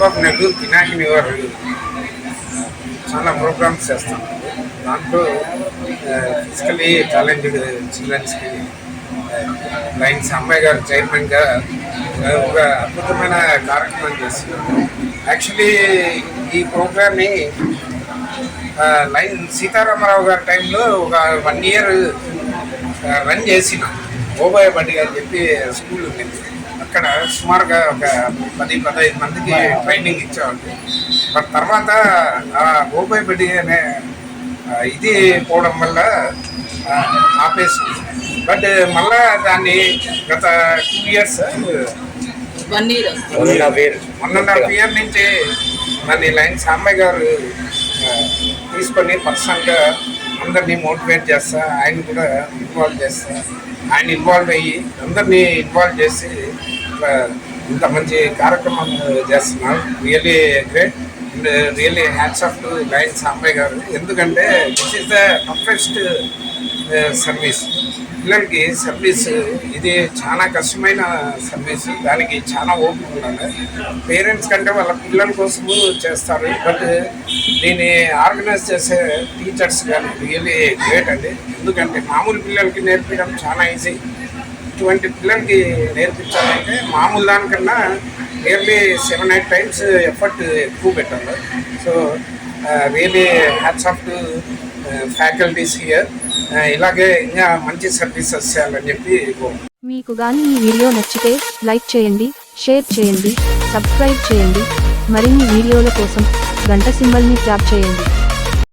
Lions Club of Nellore Vinayaka నివారు. చాలా programmes చేస్తాం. దాంట్లో ఫిజికలీ ఛాలెంజ్డ్ చిల్డ్రన్స్కి లైన్స్ అమ్మాయి గారు చైర్మన్గా ఒక అద్భుతమైన కార్యక్రమం చేస్తున్నారు. యాక్చువల్లీ ఈ ప్రోగ్రామ్ని లైన్ సీతారామరావు గారి టైంలో ఒక వన్ ఇయర్ రన్ చేసిన. ఓబాయ్ బండి అని చెప్పి స్కూల్ ఉంది. అక్కడ సుమారుగా ఒక పది పదహైదు మందికి ట్రైనింగ్ ఇచ్చేవాళ్ళు. బట్ తర్వాత ఆ ఓబాయ్ బండి అనే ఇది పోవడం వల్ల ఆ, ఆపేసాం బట్ మళ్ళా దాన్ని గత two years one year one and half year నుంచి నన్ను లైన్ సాంబయ్య గారు తీసుకొని పర్సనల్గా అందరినీ మోటివేట్ చేస్తా ఆయన కూడా ఇన్వాల్వ్ చేస్తా. ఆయన ఇన్వాల్వ్ అయ్యి అందరినీ ఇన్వాల్వ్ చేసి ఇట్లా ఇంత మంచి కార్యక్రమం చేస్తున్నారు. Really great and really hats off to Lion Sambaiah గారు. ఎందుకంటే this is the toughest service పిల్లలకి సర్వీస్ ఇది చాలా కష్టమైన సర్వీస్ దానికి చాలా ఓపిక ఉండాలి. పేరెంట్స్ కంటే వాళ్ళ పిల్లల కోసము చేస్తారు. బట్ దీన్ని ఆర్గనైజ్ చేసే టీచర్స్ కానీ రియలీ గ్రేట్ అండి. ఎందుకంటే మామూలు పిల్లలకి నేర్పించడం చాలా ఈజీ ఇటువంటి పిల్లలకి నేర్పించాలంటే మామూలు దానికన్నా nearly seven eight times effort ఎక్కువ పెట్టాలి. So really hats off to faculties here ఇలాగే ఇంకా మంచి సర్వీసెస్ చేయాలని చెప్పి మీకు కానీ ఈ వీడియో నచ్చితే లైక్ చేయండి షేర్ చేయండి సబ్స్క్రైబ్ చేయండి. మరిన్ని వీడియోల కోసం గంట సింబల్ని ట్యాప్ చేయండి.